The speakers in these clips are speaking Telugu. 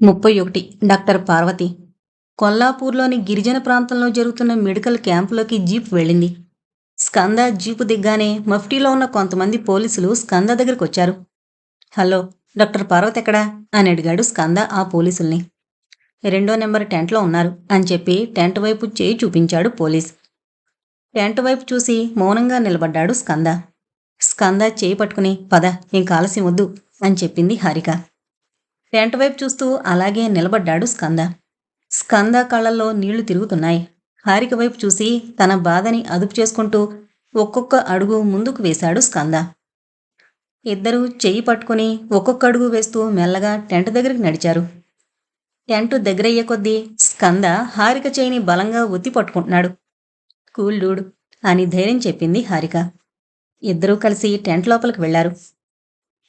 ముప్పై ఒకటి. డాక్టర్ పార్వతి కొల్లాపూర్లోని గిరిజన ప్రాంతంలో జరుగుతున్న మెడికల్ క్యాంపులోకి జీప్ వెళ్ళింది. స్కంద జీపు దిగ్గానే మఫ్టీలో ఉన్న కొంతమంది పోలీసులు స్కంద దగ్గరికి వచ్చారు హలో డాక్టర్ పార్వతి ఎక్కడా? అని అడిగాడు స్కంద ఆ పోలీసుల్ని. రెండో నెంబర్ టెంట్లో ఉన్నారు అని చెప్పి టెంట్ వైపు చేయి చూపించాడు పోలీస్. టెంట్ వైపు చూసి మౌనంగా నిలబడ్డాడు స్కంద. స్కంద చేయి పట్టుకుని పద ఇంకా ఆలస్యం వద్దు అని చెప్పింది హారిక. టెంట్ వైపు చూస్తూ అలాగే నిలబడ్డాడు స్కంద. స్కంద కళ్ళల్లో నీళ్ళు తిరుగుతున్నాయి. హారిక వైపు చూసి తన బాధని అదుపు చేసుకుంటూ ఒక్కొక్క అడుగు ముందుకు వేశాడు స్కంద. ఇద్దరూ చెయ్యి పట్టుకుని ఒక్కొక్క అడుగు వేస్తూ మెల్లగా టెంట్ దగ్గరికి నడిచారు. టెంట్ దగ్గరయ్యే కొద్దీ స్కంద హారిక చేయిని బలంగా ఒత్తి పట్టుకుంటున్నాడు. కూల్ డూడ్ అని ధైర్యం చెప్పింది హారిక. ఇద్దరూ కలిసి టెంట్ లోపలికి వెళ్ళారు.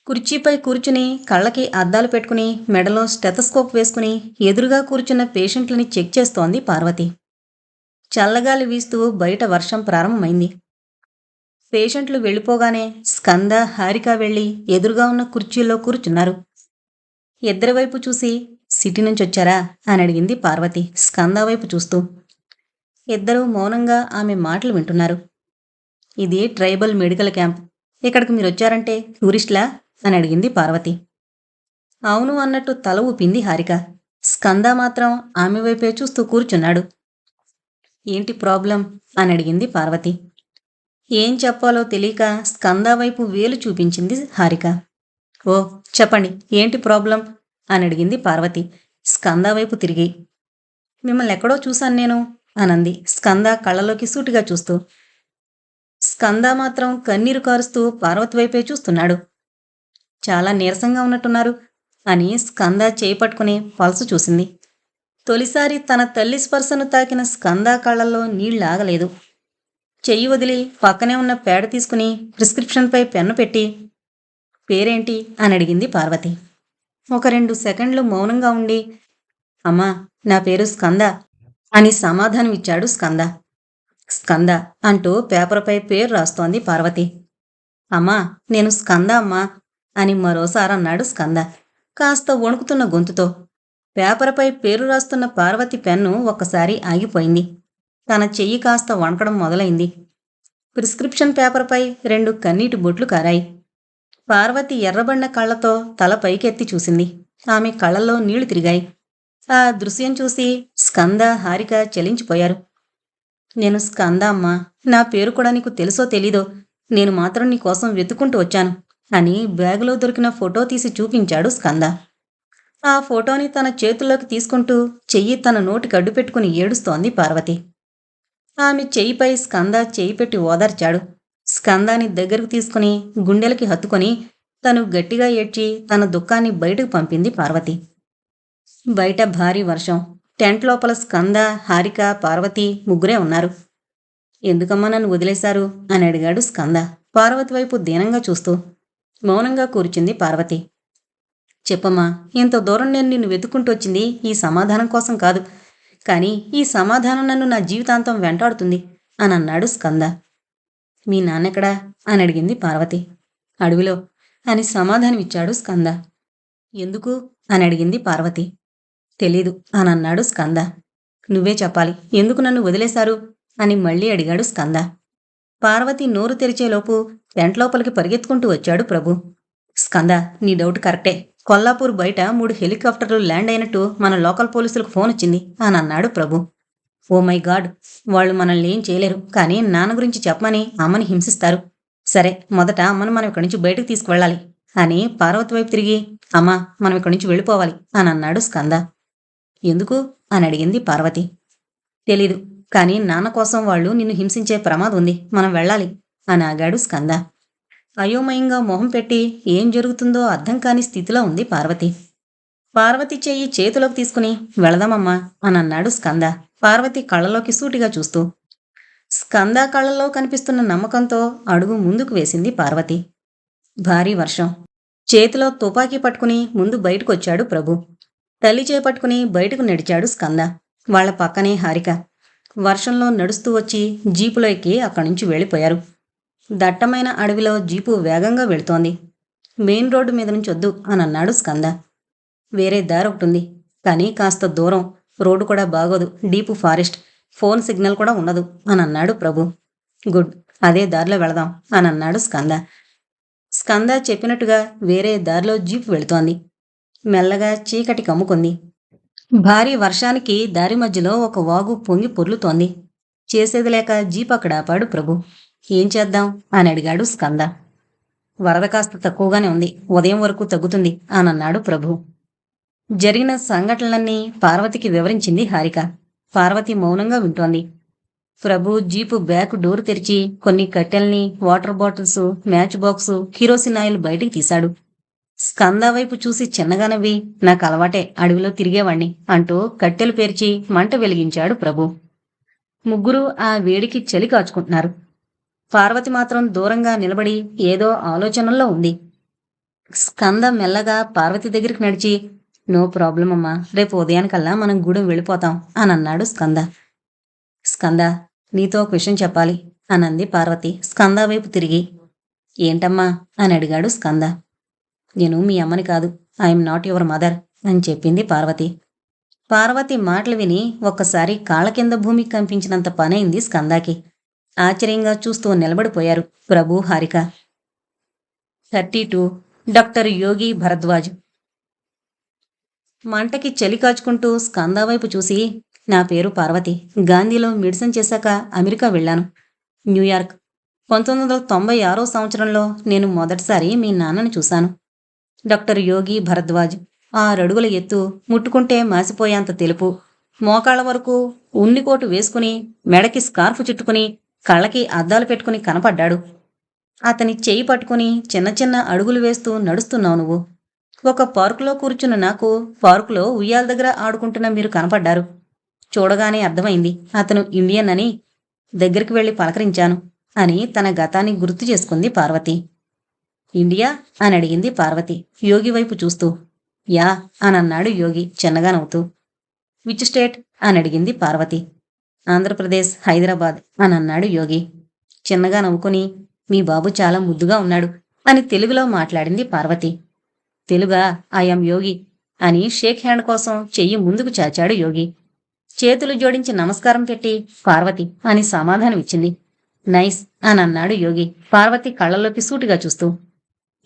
కుర్చీపై కూర్చుని కళ్ళకి అద్దాలు పెట్టుకుని మెడలో స్టెతస్కోప్ వేసుకుని ఎదురుగా కూర్చున్న పేషెంట్లని చెక్ చేస్తోంది పార్వతి. చల్లగాలి వీస్తూ బయట వర్షం ప్రారంభమైంది. పేషెంట్లు వెళ్ళిపోగానే స్కంద హారిక వెళ్ళి ఎదురుగా ఉన్న కుర్చీల్లో కూర్చున్నారు. ఇద్దరి వైపు చూసి సిటీ నుంచి వచ్చారా? అని అడిగింది పార్వతి స్కంద వైపు చూస్తూ. ఇద్దరూ మౌనంగా ఆమె మాటలు వింటున్నారు. ఇది ట్రైబల్ మెడికల్ క్యాంప్. ఇక్కడికి మీరు వచ్చారంటే టూరిస్ట్లా? అని అడిగింది పార్వతి. అవును అన్నట్టు తల ఊపింది హారిక. స్కంద మాత్రం ఆమె వైపే చూస్తూ కూర్చున్నాడు. ఏంటి ప్రాబ్లం? అని అడిగింది పార్వతి. ఏం చెప్పాలో తెలియక స్కంద వైపు వేలు చూపించింది హారిక. ఓ చెప్పండి ఏంటి ప్రాబ్లం? అని అడిగింది పార్వతి. స్కంద వైపు తిరిగి. మిమ్మల్ని ఎక్కడో చూశాను నేను అనంది స్కంద కళ్ళలోకి సూటిగా చూస్తూ. స్కంద మాత్రం కన్నీరు కారుస్తూ పార్వతి వైపే చూస్తున్నాడు. చాలా నీరసంగా ఉన్నట్టున్నారు అని స్కంద చేయి పట్టుకుని పల్సు చూసింది. తొలిసారి తన తల్లి స్పర్శను తాకిన స్కంద కళ్ళల్లో నీళ్ళాగలేదు చెయ్యి వదిలి పక్కనే ఉన్న పేడ తీసుకుని ప్రిస్క్రిప్షన్పై పెన్ను పెట్టి పేరేంటి? అని అడిగింది పార్వతి. ఒక రెండు సెకండ్లు మౌనంగా ఉండి అమ్మా నా పేరు స్కంద అని సమాధానం ఇచ్చాడు స్కంద. స్కంద అంటూ పేపర్పై పేరు రాస్తోంది పార్వతి. అమ్మా నేను స్కంద అమ్మా అని మరోసారి అన్నాడు స్కంద. కాస్త వణుకుతున్న గొంతుతో. పేపర్పై పేరు రాస్తున్న పార్వతి పెన్ను ఒక్కసారి ఆగిపోయింది. తన చెయ్యి కాస్త వణకడం మొదలైంది. ప్రిస్క్రిప్షన్ పేపర్పై రెండు కన్నీటి బొట్లు కారాయి. పార్వతి ఎర్రబడిన కళ్ళతో తల పైకెత్తి చూసింది. ఆమె కళ్ళల్లో నీళ్ళు తిరిగాయి. ఆ దృశ్యం చూసి స్కంద హారిక చలించిపోయారు. నేను స్కంద అమ్మా. నా పేరు కూడా నీకు తెలుసో తెలీదో. నేను మాత్రం నీ కోసం వచ్చాను. అని బ్యాగులో దొరికిన ఫోటో తీసి చూపించాడు స్కంద. ఆ ఫోటోని తన చేతుల్లోకి తీసుకుంటూ చెయ్యి తన నోటికి అడ్డు పెట్టుకుని ఏడుస్తోంది పార్వతి. ఆమె చెయ్యిపై స్కంద చెయ్యి పెట్టి ఓదార్చాడు. స్కందాని దగ్గరకు తీసుకుని గుండెలకి హత్తుకొని తను గట్టిగా ఏడ్చి తన దుఃఖాన్ని బయటకు పంపింది పార్వతి. బయట భారీ వర్షం. టెంట్ లోపల స్కంద హారిక పార్వతి ముగ్గురే ఉన్నారు. ఎందుకమ్మా నన్ను వదిలేశారు? అని అడిగాడు స్కంద. పార్వతి వైపు దీనంగా చూస్తూ. మౌనంగా కూర్చుంది పార్వతి. చెప్పమ్మా ఇంత దూరం నేను నిన్ను వెతుక్కుంటూ వచ్చింది ఈ సమాధానం కోసం కాదు. కానీ ఈ సమాధానం నన్ను నా జీవితాంతం వెంటాడుతుంది అని అన్నాడు స్కంద. మీ నాన్నెక్కడా? అని అడిగింది పార్వతి. అడవిలో అని సమాధానం ఇచ్చాడు స్కంద. ఎందుకు? అని అడిగింది పార్వతి. తెలీదు అని అన్నాడు స్కంద. నువ్వే చెప్పాలి. ఎందుకు నన్ను వదిలేశారు? అని మళ్ళీ అడిగాడు స్కంద. పార్వతి నోరు తెరిచేలోపు టెంట్ లోపలికి పరిగెత్తుకుంటూ వచ్చాడు ప్రభు. స్కంద నీ డౌట్ కరెక్టే. కొల్లాపూర్ బయట మూడు హెలికాప్టర్లు ల్యాండ్ అయినట్టు మన లోకల్ పోలీసులకు ఫోన్ వచ్చింది అని అన్నాడు ప్రభు. ఓ మై గాడ్ వాళ్ళు మనల్ని ఏం చేయలేరు కానీ నాన్న గురించి చెప్పమని అమ్మని హింసిస్తారు. సరే మొదట అమ్మను మనం ఇక్కడి నుంచి బయటకు తీసుకువెళ్ళాలి అని పార్వతి వైపు తిరిగి అమ్మా మనం ఇక్కడి నుంచి వెళ్ళిపోవాలి అని అన్నాడు స్కంద. ఎందుకు? అని అడిగింది పార్వతి. తెలీదు. కానీ నాన్న కోసం వాళ్ళు నిన్ను హింసించే ప్రమాదం ఉంది. మనం వెళ్ళాలి అని ఆగాడు స్కంద. అయోమయంగా మొహం పెట్టి ఏం జరుగుతుందో అర్థం కాని స్థితిలో ఉంది పార్వతి. పార్వతి చెయ్యి చేతిలోకి తీసుకుని వెళదామమ్మా అని అన్నాడు స్కంద. పార్వతి కళ్ళలోకి సూటిగా చూస్తూ. స్కంద కళ్ళలో కనిపిస్తున్న నమ్మకంతో అడుగు ముందుకు వేసింది పార్వతి. భారీ వర్షం. చేతిలో తుపాకీ పట్టుకుని ముందు బయటకొచ్చాడు ప్రభు. తల్లి చేపట్టుకుని బయటకు నడిచాడు స్కంద. వాళ్ళ పక్కనే హారిక. వర్షంలో నడుస్తూ వచ్చి జీపులో ఎక్కి అక్కడి నుంచి వెళ్ళిపోయారు. దట్టమైన అడవిలో జీపు వేగంగా వెళుతోంది. మెయిన్ రోడ్డు మీద నుంచి వద్దు అని అన్నాడు స్కంద. వేరే దారి ఒకటి ఉంది. కానీ కాస్త దూరం. రోడ్డు కూడా బాగోదు. Deep forest. ఫోన్ సిగ్నల్ కూడా ఉండదు అని అన్నాడు ప్రభు. గుడ్. అదే దారిలో వెళదాం అని అన్నాడు స్కంద. స్కంద చెప్పినట్టుగా వేరే దారిలో జీప్ వెళుతోంది. మెల్లగా చీకటి కమ్ముకుంది. భారీ వర్షానికి దారి మధ్యలో ఒక వాగు పొంగి పొర్లుతోంది. చేసేది లేక జీప్ అక్కడ ఆపాడు ప్రభు. ఏం చేద్దాం? అని అడిగాడు స్కంద. వరద కాస్త తక్కువగానే ఉంది. ఉదయం వరకు తగ్గుతుంది అని అన్నాడు ప్రభు. జరిగిన సంఘటనలన్నీ పార్వతికి వివరించింది హారిక. పార్వతి మౌనంగా వింటోంది. ప్రభు జీపు బ్యాక్ డోర్ తెరిచి కొన్ని కట్టెల్ని water bottles match box kerosene oil బయటికి తీశాడు. స్కంద వైపు చూసి చిన్నగా నవ్వి నాకు అలవాటే అడవిలో తిరిగేవాణ్ణి అంటూ కట్టెలు పేర్చి మంట వెలిగించాడు ప్రభు. ముగ్గురు ఆ వేడికి చలి కాచుకుంటున్నారు. పార్వతి మాత్రం దూరంగా నిలబడి ఏదో ఆలోచనల్లో ఉంది. స్కంద మెల్లగా పార్వతి దగ్గరికి నడిచి నో ప్రాబ్లం అమ్మా రేపు ఉదయానికల్లా మనం గూడెం వెళ్ళిపోతాం అని అన్నాడు స్కంద. స్కంద నీతో ఒక విషయం చెప్పాలి అనంది పార్వతి స్కంద వైపు తిరిగి. ఏంటమ్మా? అని అడిగాడు స్కంద. నేను మీ అమ్మని కాదు ఐఎమ్ నాట్ యువర్ మదర్ అని చెప్పింది పార్వతి. పార్వతి మాటలు విని ఒక్కసారి కాళ్ళ కింద భూమి కంపించినంత పనైంది స్కందాకి. ఆశ్చర్యంగా చూస్తూ నిలబడిపోయారు Prabhu Harika. Thirty two doctor Yogi Bharadwaj. మంటకి చలి కాచుకుంటూ స్కందా వైపు చూసి నా పేరు పార్వతి. గాంధీలో మెడిసిన్ చేశాక అమెరికా వెళ్ళాను. New York. పంతొమ్మిది వందల తొంభై ఆరో సంవత్సరంలో నేను మొదటిసారి మీ నాన్నని చూశాను. డాక్టర్ యోగి భరద్వాజ్ ఆరడుగుల ఎత్తు ముట్టుకుంటే మాసిపోయేంత తెలుపు. మోకాళ్ళ వరకు ఉన్నికోటు వేసుకుని మెడకి స్కార్ఫ్ చుట్టుకుని కళ్ళకి అద్దాలు పెట్టుకుని కనపడ్డాడు. అతని చేయి పట్టుకుని చిన్న చిన్న అడుగులు వేస్తూ నడుస్తున్నావు నువ్వు. ఒక పార్కులో కూర్చున్న నాకు పార్కులో ఉయ్యాల దగ్గర ఆడుకుంటున్న మీరు కనపడ్డారు. చూడగానే అర్థమైంది అతను ఇండియన్ అని దగ్గరికి వెళ్ళి పలకరించాను అని తన గతాన్ని గుర్తు చేసుకుంది పార్వతి. ఇండియా? అని అడిగింది పార్వతి. యోగి వైపు చూస్తూ. యా అని యోగి చిన్నగా నవ్వుతూ. Which state? అని అడిగింది పార్వతి. ఆంధ్రప్రదేశ్ హైదరాబాద్ అని అన్నాడు యోగి. చిన్నగా నవ్వుకుని మీ బాబు చాలా ముద్దుగా ఉన్నాడు అని తెలుగులో మాట్లాడింది పార్వతి. తెలుగా? ఐఎమ్ యోగి అని షేక్ హ్యాండ్ కోసం చెయ్యి ముందుకు చాచాడు యోగి. చేతులు జోడించి నమస్కారం పెట్టి పార్వతి అని సమాధానం ఇచ్చింది నైస్ అని అన్నాడు యోగి. పార్వతి కళ్ళలోకి సూటిగా చూస్తూ.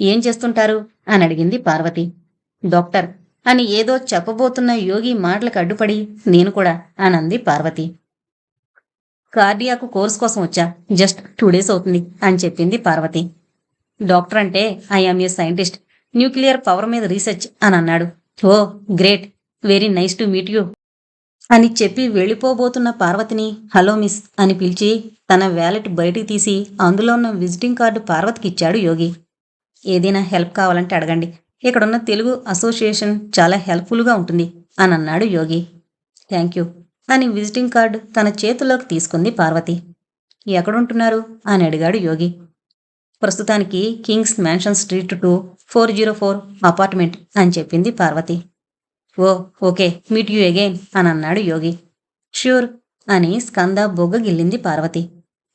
ఏం చేస్తుంటారు? అని అడిగింది పార్వతి. డాక్టర్ అని ఏదో చెప్పబోతున్న యోగి మాటలకు అడ్డుపడి నేను కూడా అని అంది పార్వతి. కార్డియాకు కోర్స్ కోసం వచ్చా. జస్ట్ టూ డేస్ అవుతుంది అని చెప్పింది పార్వతి. డాక్టర్ అంటే I am a scientist. Nuclear power మీద రీసెర్చ్ అని అన్నాడు. ఓ great. Very nice to meet you. అని చెప్పి వెళ్ళిపోబోతున్న పార్వతిని హలో మిస్ అని పిలిచి తన వ్యాలెట్ బయటికి తీసి అందులో ఉన్న విజిటింగ్ కార్డు పార్వతికి ఇచ్చాడు యోగి. ఏదైనా హెల్ప్ కావాలంటే అడగండి. ఇక్కడున్న తెలుగు అసోసియేషన్ చాలా హెల్ప్ఫుల్గా ఉంటుంది అని అన్నాడు యోగి. థ్యాంక్ యూ అని విజిటింగ్ కార్డు తన చేతుల్లోకి తీసుకుంది పార్వతి. ఎక్కడుంటున్నారు? అని అడిగాడు యోగి. ప్రస్తుతానికి Kings mansion street two four zero four apartment అని చెప్పింది Parvati. Oh okay meet you again అని అన్నాడు యోగి. ష్యూర్ అని స్కంద బొగ్గ గిల్లింది పార్వతి.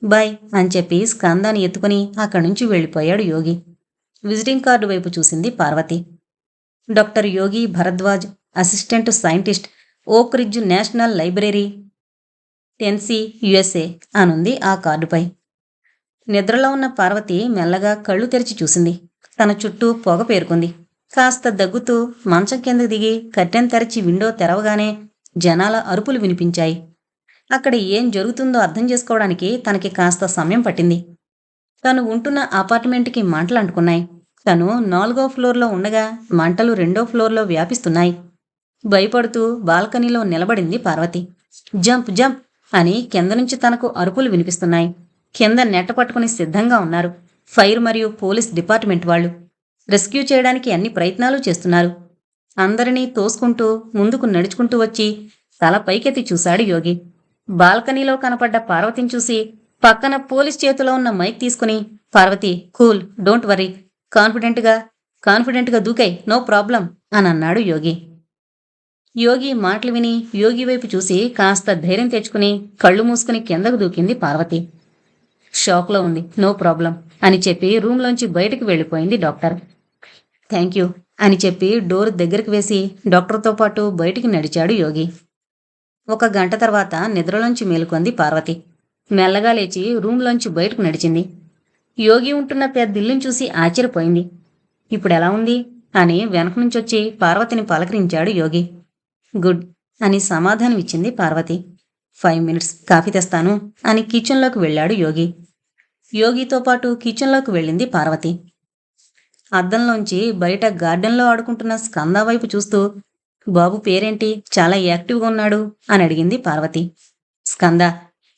బాయ్ అని చెప్పి స్కందాన్ని ఎత్తుకుని అక్కడి నుంచి వెళ్ళిపోయాడు యోగి. విజిటింగ్ కార్డు వైపు చూసింది Parvathi. Doctor Yogi Bharadwaj assistant scientist Oak Ridge National Library Tennessee USA అనుంది ఆ కార్డుపై. నిద్రలో ఉన్న పార్వతి మెల్లగా కళ్ళు తెరిచి చూసింది. తన చుట్టూ పొగ పేరుకుంది. కాస్త దగ్గుతూ మంచం కింద దిగి కట్టెన్ తెరిచి విండో తెరవగానే జనాల అరుపులు వినిపించాయి. అక్కడ ఏం జరుగుతుందో అర్థం చేసుకోవడానికి తనకి కాస్త సమయం పట్టింది. తను ఉంటున్న అపార్ట్మెంట్కి మంటలు అంటుకున్నాయి తను నాలుగో ఫ్లోర్లో ఉండగా మంటలు రెండో ఫ్లోర్లో వ్యాపిస్తున్నాయి. భయపడుతూ బాల్కనీలో నిలబడింది పార్వతి. జంప్ జంప్ అని కింద నుంచి తనకు అరుపులు వినిపిస్తున్నాయి. కింద నెట్ట పట్టుకుని సిద్ధంగా ఉన్నారు. ఫైర్ మరియు పోలీస్ డిపార్ట్మెంట్ వాళ్ళు. రెస్క్యూ చేయడానికి అన్ని ప్రయత్నాలు చేస్తున్నారు. అందరినీ తోసుకుంటూ ముందుకు నడుచుకుంటూ వచ్చి తల పైకెత్తి చూశాడు యోగి. బాల్కనీలో కనపడ్డ పార్వతిని చూసి పక్కన పోలీస్ చేతిలో ఉన్న మైక్ తీసుకుని పార్వతి కూల్ డోంట్ వరీ. కాన్ఫిడెంట్గా కాన్ఫిడెంట్గా దూకై నో ప్రాబ్లం అని అన్నాడు యోగి. యోగి మాటలు విని యోగి వైపు చూసి కాస్త ధైర్యం తెచ్చుకుని కళ్ళు మూసుకుని కిందకు దూకింది పార్వతి. షాక్లో ఉంది. నో ప్రాబ్లం అని చెప్పి రూమ్లోంచి బయటకు వెళ్ళిపోయింది డాక్టర్. థ్యాంక్ యూ అని చెప్పి డోర్ దగ్గరికి వేసి డాక్టర్తో పాటు బయటికి నడిచాడు యోగి. ఒక గంట తర్వాత నిద్రలోంచి మేలుకొంది పార్వతి. మెల్లగా లేచి రూమ్లోంచి బయటకు నడిచింది. యోగి ఉంటున్న పెద్దిల్లుని చూసి ఆశ్చర్యపోయింది. ఇప్పుడు ఎలా ఉంది? అని వెనక నుంచి వచ్చి పార్వతిని పలకరించాడు యోగి. గుడ్ అని సమాధానం ఇచ్చింది పార్వతి. ఫైవ్ మినిట్స్ కాఫీ తెస్తాను అని కిచెన్లోకి వెళ్ళాడు యోగి. యోగితో పాటు కిచెన్లోకి వెళ్ళింది పార్వతి. అద్దంలోంచి బయట గార్డెన్లో ఆడుకుంటున్న స్కంద వైపు చూస్తూ బాబు పేరేంటి? చాలా యాక్టివ్గా ఉన్నాడు అని అడిగింది పార్వతి. స్కంద?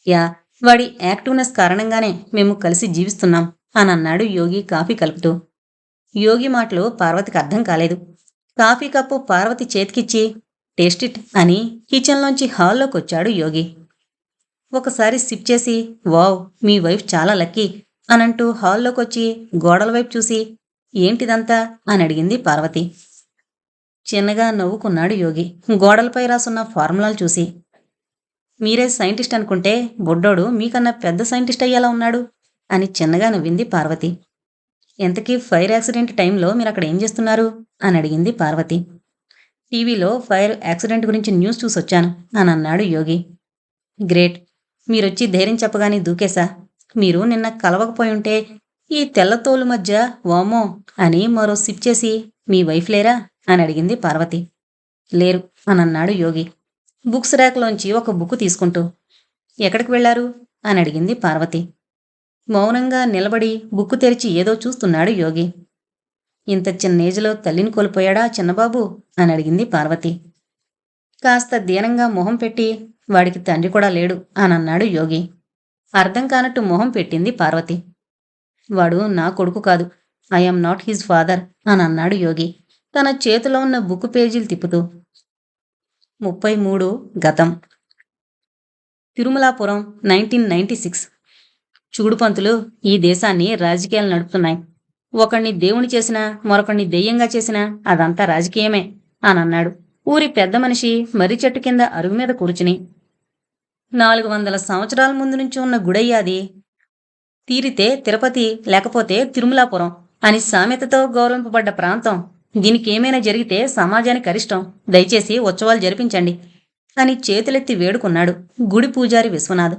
యా వాడి యాక్టివ్నెస్ కారణంగానే మేము కలిసి జీవిస్తున్నాం అని అన్నాడు యోగి కాఫీ కలుపుతూ. యోగి మాటలు పార్వతికి అర్థం కాలేదు. కాఫీ కప్పు పార్వతి చేతికిచ్చి టేస్ట్ ఇట్ అని కిచెన్లోంచి హాల్లోకి వచ్చాడు యోగి. ఒకసారి సిప్ చేసి వావ్ మీ వైఫ్ చాలా లక్కీ అనంటూ హాల్లోకి వచ్చి గోడల వైపు చూసి ఏంటిదంతా? అని అడిగింది పార్వతి. చిన్నగా నవ్వుకున్నాడు యోగి. గోడలపై రాసున్న ఫార్ములాలు చూసి మీరే సైంటిస్ట్ అనుకుంటే బుడ్డోడు మీకన్నా పెద్ద సైంటిస్ట్ అయ్యేలా ఉన్నాడు అని చిన్నగా నవ్వింది పార్వతి. ఎంతకీ ఫైర్ యాక్సిడెంట్ టైంలో మీరు అక్కడ ఏం చేస్తున్నారు? అని అడిగింది పార్వతి. టీవీలో ఫైర్ యాక్సిడెంట్ గురించి న్యూస్ చూసొచ్చాను అని అన్నాడు యోగి. గ్రేట్. మీరొచ్చి ధైర్యం చెప్పగానే దూకేశా. మీరు నిన్న కలవకపోయి ఉంటే ఈ తెల్లతోలు మధ్య వామో అని మరో సిప్ చేసి మీ వైఫ్ లేరా? అని అడిగింది పార్వతి. లేరు అని అన్నాడు యోగి. బుక్స్ ర్యాక్లోంచి ఒక బుక్ తీసుకుంటూ ఎక్కడికి వెళ్ళారు అని అడిగింది పార్వతి. మౌనంగా నిలబడి బుక్కు తెరిచి ఏదో చూస్తున్నాడు యోగి. ఇంత చిన్న ఏజ్లో తల్లిని కోల్పోయాడా చిన్నబాబు? అని అడిగింది పార్వతి. కాస్త దీనంగా మొహం పెట్టి వాడికి తండ్రి కూడా లేడు అని అన్నాడు యోగి. అర్థం కానట్టు మొహం పెట్టింది పార్వతి. వాడు నా కొడుకు కాదు ఐఎమ్ నాట్ హిజ్ ఫాదర్ అని అన్నాడు యోగి. తన చేతిలో ఉన్న బుక్ పేజీలు తిప్పుతూ ముప్పై మూడు గతం. Tirumalapuram nineteen ninety six. చూడుపంతులు ఈ దేశాన్ని రాజకీయాలు నడుపుతున్నాయి. ఒకణ్ణి దేవుని చేసినా మరొకణ్ణి దెయ్యంగా చేసినా అదంతా రాజకీయమే అని అన్నాడు ఊరి పెద్ద మనిషి మర్రి చెట్టు కింద అరుగు మీద కూర్చుని. నాలుగు వందల సంవత్సరాల ముందు నుంచి ఉన్న గుడయ్యాది తీరితే తిరుపతి లేకపోతే తిరుమలాపురం అని సామెతతో గౌరవింపబడ్డ ప్రాంతం దీనికి ఏమైనా జరిగితే సమాజానికి అరిష్టం. దయచేసి ఉత్సవాలు జరిపించండి. అని చేతులెత్తి వేడుకున్నాడు గుడి పూజారి విశ్వనాథ్.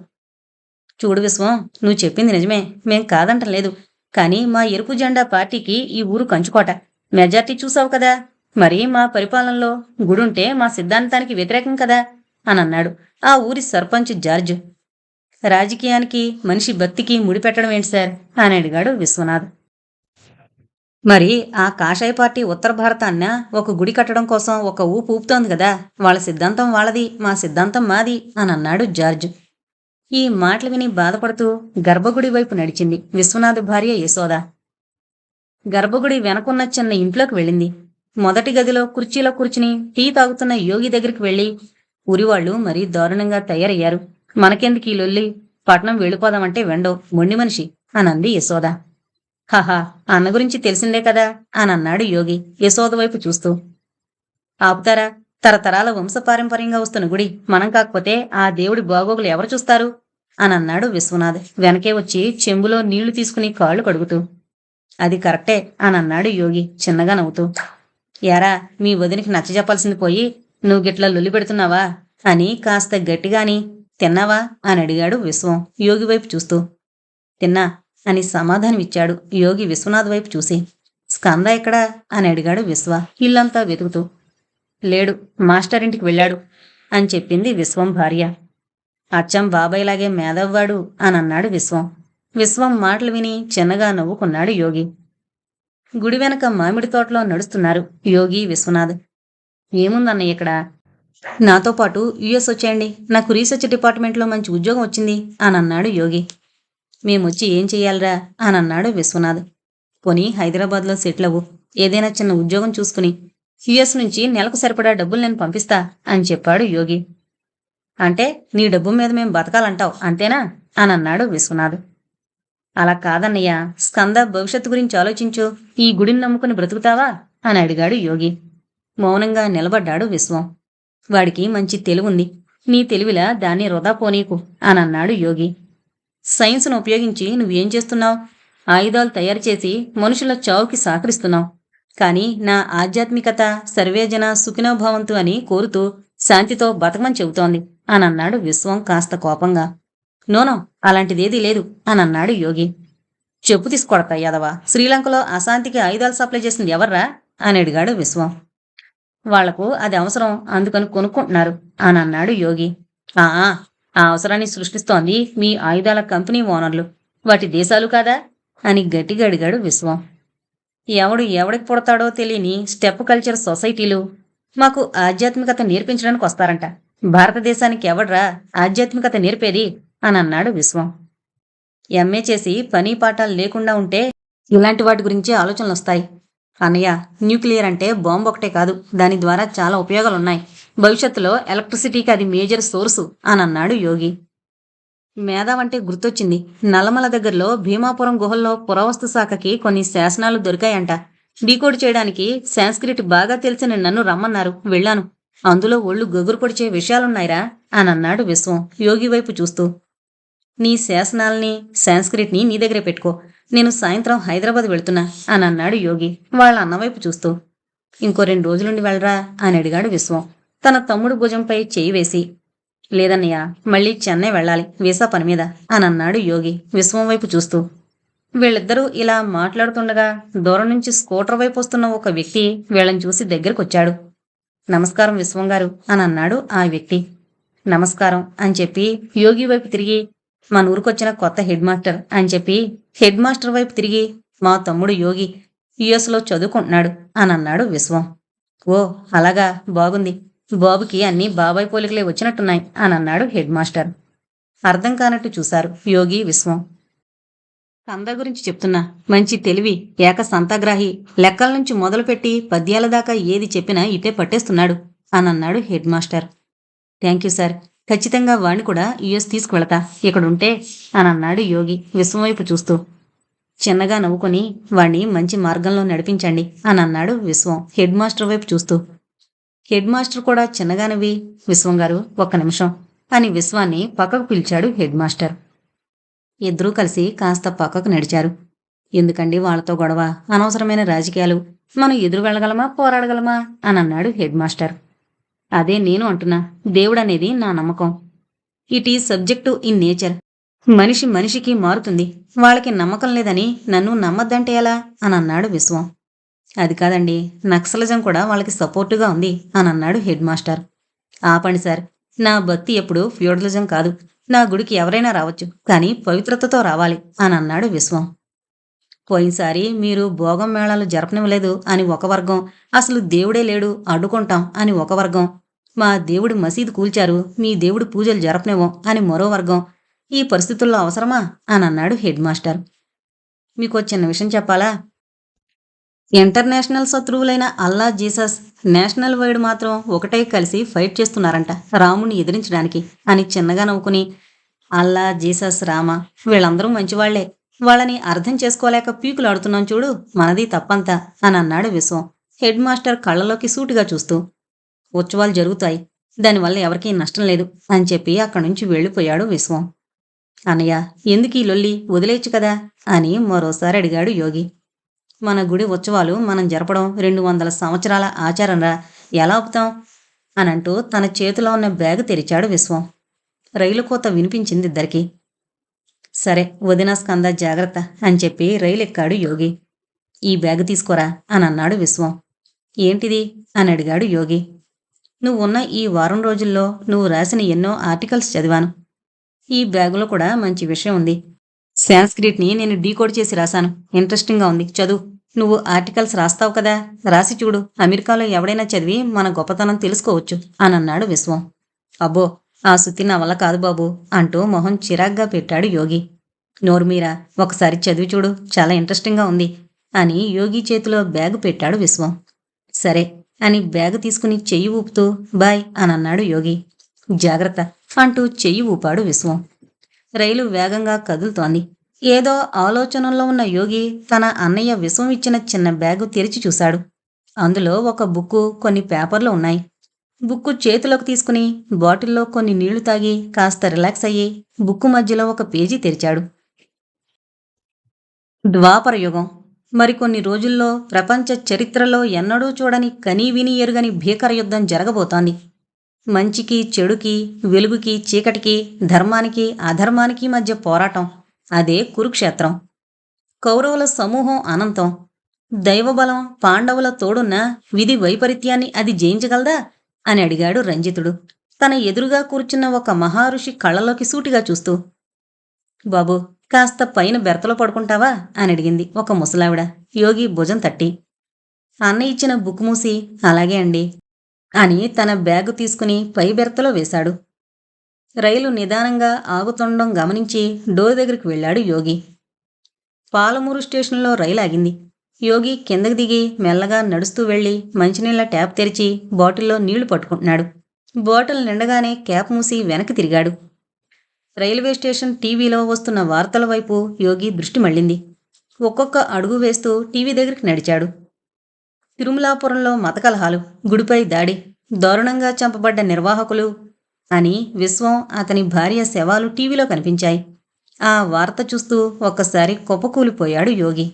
చూడు విశ్వం నువ్వు చెప్పింది నిజమే. మేం కాదంటం లేదు కానీ మా ఎరుపు జెండా పార్టీకి ఈ ఊరు కంచుకోట. మెజార్టీ చూసావు కదా? మరి మా పరిపాలనలో గుడుంటే మా సిద్ధాంతానికి వ్యతిరేకం కదా? అని అన్నాడు ఆ ఊరి సర్పంచ్ జార్జ్. రాజకీయానికి మనిషి భక్తికి ముడిపెట్టడం ఏంటి సార్? అని అడిగాడు విశ్వనాథ్. మరి ఆ కాషాయ పార్టీ ఉత్తర భారతాన్న ఒక గుడి కట్టడం కోసం ఒక ఊపు ఊపుతోంది కదా. వాళ్ళ సిద్ధాంతం వాళ్ళది మా సిద్ధాంతం మాది అని అన్నాడు జార్జ్. ఈ మాటలు విని బాధపడుతూ గర్భగుడి వైపు నడిచింది విశ్వనాథ్ భార్య యశోద. గర్భగుడి వెనకున్న చిన్న ఇంట్లోకి వెళ్ళింది. మొదటి గదిలో కుర్చీలో కూర్చుని టీ తాగుతున్న యోగి దగ్గరికి వెళ్ళి ఉరివాళ్ళు మరీ దారుణంగా తయారయ్యారు. మనకెందుకు ఈ లొల్లి? పట్నం వెళ్ళిపోదామంటే వెండో మొండి మనిషి అనంది యశోద. హహా అన్న గురించి తెలిసిందే కదా అని అన్నాడు యోగి యశోద వైపు చూస్తూ. ఆపుతారా? తరతరాల వంశపారంపర్యంగా వస్తున్న గుడి మనం కాకపోతే ఆ దేవుడి బాగోగులు ఎవరు చూస్తారు? అని అన్నాడు విశ్వనాథ్ వెనకే వచ్చి చెంబులో నీళ్ళు తీసుకుని కాళ్ళు కడుగుతూ. అది కరెక్టే అని అన్నాడు యోగి చిన్నగా నవ్వుతూ. యారా మీ వదినికి నచ్చజెప్పాల్సింది పోయి నువ్వు గిట్లా లొల్లి పెడుతున్నావా? అని కాస్త గట్టిగాని తిన్నావా? అని అడిగాడు విశ్వం యోగి వైపు చూస్తూ. తిన్నా అని సమాధానమిచ్చాడు యోగి విశ్వనాథ్ వైపు చూసి. స్కంద ఎక్కడా? అని అడిగాడు విశ్వ. ఇల్లంతా వెతుకుతూ. లేడు మాస్టర్ ఇంటికి వెళ్ళాడు అని చెప్పింది విశ్వం భార్య. అచ్చం బాబాయ్లాగే మేధవ్వాడు అని అన్నాడు విశ్వం. విశ్వం మాటలు విని చిన్నగా నవ్వుకున్నాడు యోగి. గుడి వెనక మామిడి తోటలో నడుస్తున్నారు యోగి విశ్వనాథ్. ఏముందన్నయ్య ఇక్కడ? నాతో పాటు యుఎస్ వచ్చేయండి. నాకు రీసెర్చ్ డిపార్ట్మెంట్లో మంచి ఉద్యోగం వచ్చింది అని అన్నాడు యోగి. మేమొచ్చి ఏం చెయ్యాలరా అని అన్నాడు విశ్వనాథ్. పోనీ హైదరాబాద్లో సెటిల్ అవ్వు ఏదైనా చిన్న ఉద్యోగం చూసుకుని యుఎస్ నుంచి నెలకు సరిపడా డబ్బులు నేను పంపిస్తా అని చెప్పాడు యోగి. అంటే నీ డబ్బు మీద మేము బతకాలంటావు అంతేనా? అని అన్నాడు విశ్వనాథ్. అలా కాదన్నయ్య స్కంద భవిష్యత్తు గురించి ఆలోచించు ఈ గుడిని నమ్ముకుని బ్రతుకుతావా? అని అడిగాడు యోగి. మౌనంగా నిలబడ్డాడు విశ్వం. వాడికి మంచి తెలివుంది. నీ తెలివిలా దాన్ని వృధా పోనీకు అని అన్నాడు యోగి. సైన్స్ను ఉపయోగించి నువ్వేం చేస్తున్నావు? ఆయుధాలు తయారు చేసి మనుషుల చావుకి సహకరిస్తున్నావు. కానీ నా ఆధ్యాత్మికత సర్వేజన సుఖినోభవంతు అని కోరుతూ శాంతితో బతకమని చెబుతోంది అని అన్నాడు విశ్వం కాస్త కోపంగా. నోనో అలాంటిదేదీ లేదు అని అన్నాడు యోగి. చెప్పు తీసుకొడతా యాదవ శ్రీలంకలో అశాంతికి ఆయుధాలు సప్లై చేసింది ఎవర్రా? అని అడిగాడు విశ్వం. వాళ్ళకు అది అవసరం అందుకని కొనుక్కుంటున్నారు అని అన్నాడు యోగి ఆ ఆ అవసరాన్ని సృష్టిస్తోంది మీ ఆయుధాల కంపెనీ ఓనర్లు. వాటి దేశాలు కాదా? అని గట్టిగా అడిగాడు విశ్వం. ఎవడు ఎవడికి పుడతాడో తెలియని స్టెప్ కల్చర్ సొసైటీలు మాకు ఆధ్యాత్మికత నేర్పించడానికి వస్తారంట. భారతదేశానికి ఎవడ్రా ఆధ్యాత్మికత నేర్పేది? అని అన్నాడు విశ్వం. ఎంఏ చేసి పని పాఠాలు లేకుండా ఉంటే ఇలాంటి వాటి గురించి ఆలోచనలు వస్తాయి అన్నయ్య న్యూక్లియర్ అంటే బాంబు ఒకటే కాదు దాని ద్వారా చాలా ఉపయోగాలున్నాయి. భవిష్యత్తులో ఎలక్ట్రిసిటీకి అది మేజర్ సోర్సు అని అన్నాడు యోగి. మేధావంటే గుర్తొచ్చింది. నల్లమల దగ్గరలో భీమాపురం గుహల్లో పురావస్తు శాఖకి కొన్ని శాసనాలు దొరికాయంట. డీకోడ్ చేయడానికి సాంస్క్రిట్ బాగా తెలిసిన నన్ను రమ్మన్నారు. వెళ్ళాను. అందులో ఒళ్ళు గగురు పొడిచే విషయాలున్నాయిరా అని అన్నాడు విశ్వం యోగి వైపు చూస్తూ. నీ శాసనాల్ని సాంస్క్రిట్ని నీ దగ్గరే పెట్టుకో. నేను సాయంత్రం హైదరాబాద్ వెళ్తున్నా అని అన్నాడు యోగి. వాళ్ళ అన్నవైపు చూస్తూ. ఇంకో రెండు రోజులుండి వెళ్ళరా అని అడిగాడు విశ్వం. తన తమ్ముడు భుజంపై చేయి వేసి లేదన్నయ్య మళ్ళీ చెన్నై వెళ్ళాలి వీసా పని మీద అని అన్నాడు యోగి విశ్వం వైపు చూస్తూ. వీళ్ళిద్దరూ ఇలా మాట్లాడుతుండగా దూరం నుంచి స్కూటర్ వైపు వస్తున్న ఒక వ్యక్తి వీళ్ళని చూసి దగ్గరకొచ్చాడు. నమస్కారం విశ్వం గారు అని అన్నాడు ఆ వ్యక్తి. నమస్కారం అని చెప్పి యోగి వైపు తిరిగి మన ఊరికొచ్చిన కొత్త హెడ్ మాస్టర్ అని చెప్పి హెడ్ మాస్టర్ వైపు తిరిగి మా తమ్ముడు యోగి యుఎస్లో చదువుకుంటున్నాడు అని అన్నాడు విశ్వం. ఓ అలాగా బాగుంది. బాబుకి అన్ని బాబాయ్ పోలికలే వచ్చినట్టున్నాయి అని అన్నాడు హెడ్ మాస్టర్. అర్థం కానట్టు చూశారు యోగి విశ్వం. కంద గురించి చెప్తున్నా. మంచి తెలివి ఏక సంతగ్రాహి. లెక్కల నుంచి మొదలుపెట్టి పద్యాల దాకా ఏది చెప్పినా ఇటే పట్టేస్తున్నాడు అని అన్నాడు head master. Thank you sir. ఖచ్చితంగా వాణ్ణి కూడా యుఎస్ తీసుకువెళతా. ఇక్కడుంటే అని అన్నాడు యోగి విశ్వం వైపు చూస్తూ. చిన్నగా నవ్వుకొని వాణ్ణి మంచి మార్గంలో నడిపించండి అని అన్నాడు విశ్వం. హెడ్ మాస్టర్ వైపు చూస్తూ. హెడ్ మాస్టర్ కూడా చిన్నగానవి. విశ్వం గారు ఒక్క నిమిషం. అని విశ్వాన్ని పక్కకు పిలిచాడు హెడ్ మాస్టర్. ఇద్దరూ కలిసి కాస్త పక్కకు నడిచారు. ఎందుకండి వాళ్ళతో గొడవ? అనవసరమైన రాజకీయాలు. మనం ఎదురు వెళ్ళగలమా? పోరాడగలమా? అని అన్నాడు హెడ్ మాస్టర్. అదే నేను అంటున్నా. దేవుడనేది నా నమ్మకం. It is subject in nature మనిషి మనిషికి మారుతుంది. వాళ్ళకి నమ్మకం లేదని నన్ను నమ్మద్దంటే ఎలా? అని అన్నాడు విశ్వం. అది కాదండి. నక్సలిజం కూడా వాళ్ళకి సపోర్టుగా ఉంది అని అన్నాడు హెడ్ మాస్టర్. ఆపండి సార్. నా భక్తి ఎప్పుడు ఫ్యూడలిజం కాదు. నా గుడికి ఎవరైనా రావచ్చు. కానీ పవిత్రతతో రావాలి అని అన్నాడు విశ్వం. పోయినసారి మీరు భోగం మేళాలు జరపనివ్వలేదు అని ఒక వర్గం. అసలు దేవుడే లేడు అడ్డుకుంటాం అని ఒక వర్గం. మా దేవుడి మసీదు కూల్చారు మీ దేవుడి పూజలు జరపనివ్వం అని మరో వర్గం. ఈ పరిస్థితుల్లో అవసరమా? అని అన్నాడు హెడ్ మాస్టర్. మీకు చిన్న విషయం చెప్పాలా? ఇంటర్నేషనల్ శత్రువులైన అల్లా జీసస్ నేషనల్ వైడ్ మాత్రం ఒకటే కలిసి ఫైట్ చేస్తున్నారంట రాముని ఎదిరించడానికి అని చిన్నగా నవ్వుకుని అల్లా జీసస్ రామ వీళ్ళందరూ మంచివాళ్ళే. వాళ్ళని అర్థం చేసుకోలేక పీకులాడుతున్నాం చూడు మనది తప్పంతా అని అన్నాడు విశ్వం. హెడ్ మాస్టర్ కళ్ళలోకి సూటిగా చూస్తూ ఉత్సవాలు జరుగుతాయి దానివల్ల ఎవరికీ నష్టం లేదు అని చెప్పి అక్కడి నుంచి వెళ్ళిపోయాడు విశ్వం. అన్నయ్య ఎందుకు ఈ లొల్లి వదిలేయచ్చు కదా అని మరోసారి అడిగాడు యోగి. మన గుడి ఉత్సవాలు మనం జరపడం రెండు వందల సంవత్సరాల ఆచారంరా. ఎలా ఆపుతాం? అనంటూ తన చేతిలో ఉన్న బ్యాగ్ తెరిచాడు విశ్వం. రైలు కోత వినిపించింది ఇద్దరికి. సరే వదిన స్కంద జాగ్రత్త అని చెప్పి రైలు ఎక్కాడు యోగి. ఈ బ్యాగ్ తీసుకోరా? అని అన్నాడు విశ్వం. ఏంటిది? అని అడిగాడు యోగి. నువ్వు ఉన్న ఈ వారం రోజుల్లో నువ్వు రాసిన ఎన్నో ఆర్టికల్స్ చదివాను. ఈ బ్యాగులో కూడా మంచి విషయం ఉంది. సాంస్క్రిట్ని నేను డీకోడ్ చేసి రాశాను. ఇంట్రెస్టింగ్గా ఉంది. చదువు. నువ్వు ఆర్టికల్స్ రాస్తావు కదా? రాసి చూడు. అమెరికాలో ఎవడైనా చదివి మన గొప్పతనం తెలుసుకోవచ్చు అని అన్నాడు విశ్వం. అబ్బో ఆ సుత్తి నా వల్ల కాదు బాబు అంటూ మొహం చిరాగ్గా పెట్టాడు యోగి. నోర్మీరా ఒకసారి చదివి చూడు. చాలా ఇంట్రెస్టింగ్గా ఉంది అని యోగి చేతిలో బ్యాగు పెట్టాడు విశ్వం. సరే అని బ్యాగు తీసుకుని చెయ్యి ఊపుతూ బాయ్ అని అన్నాడు యోగి. జాగ్రత్త అంటూ చెయ్యి ఊపాడు విశ్వం. రైలు వేగంగా కదులుతోంది. ఏదో ఆలోచనలో ఉన్న యోగి తన అన్నయ్య విశ్వం ఇచ్చిన చిన్న బ్యాగు తెరిచి చూశాడు. అందులో ఒక బుక్కు కొన్ని పేపర్లు ఉన్నాయి. బుక్కు చేతిలోకి తీసుకుని బాటిల్లో కొన్ని నీళ్ళు తాగి కాస్త రిలాక్స్ అయ్యి బుక్కు మధ్యలో ఒక పేజీ తెరిచాడు. ద్వాపర యుగం. మరికొన్ని రోజుల్లో ప్రపంచ చరిత్రలో ఎన్నడూ చూడని కనీ విని ఎరుగని భీకర యుద్ధం జరగబోతోంది. మంచికి చెడుకి వెలుగుకి చీకటికి ధర్మానికి అధర్మానికి మధ్య పోరాటం. అదే కురుక్షేత్రం. కౌరవుల సమూహం అనంతం. దైవబలం పాండవుల తోడున్న విధి వైపరీత్యాన్ని అది జయించగలదా? అని అడిగాడు రంజితుడు. తన ఎదురుగా కూర్చున్న ఒక మహారుషి కళ్ళలోకి సూటిగా చూస్తూ బాబు కాస్త పైన బెర్తలో పడుకుంటావా? అని అడిగింది ఒక ముసలావిడ. యోగి భుజం తట్టి అన్న ఇచ్చిన బుక్ మూసి అలాగే అండి అని తన బ్యాగు తీసుకుని పై బెర్తలో వేశాడు. రైలు నిదానంగా ఆగుతుండడం గమనించి డోర్ దగ్గరికి వెళ్ళాడు యోగి. పాలమూరు స్టేషన్లో రైలు ఆగింది యోగి కిందకి దిగి మెల్లగా నడుస్తూ వెళ్ళి మంచినీళ్ళ ట్యాప్ తెరిచి బాటిల్లో నీళ్ళు పట్టుకుంటున్నాడు. బాటిల్ నిండగానే క్యాప్ మూసి వెనక్కి తిరిగాడు. రైల్వే స్టేషన్ టీవీలో వస్తున్న వార్తల వైపు యోగి దృష్టి మళ్ళింది. ఒక్కొక్క అడుగు వేస్తూ టీవీ దగ్గరికి నడిచాడు. తిరుమలాపురంలో మతకలహాలు గుడిపై దాడి దారుణంగా చంపబడ్డ నిర్వాహకులు అని విశ్వం అతని భార్య శవాలు టీవీలో కనిపించాయి. ఆ వార్త చూస్తూ ఒక్కసారి కుప్పకూలిపోయాడు యోగి.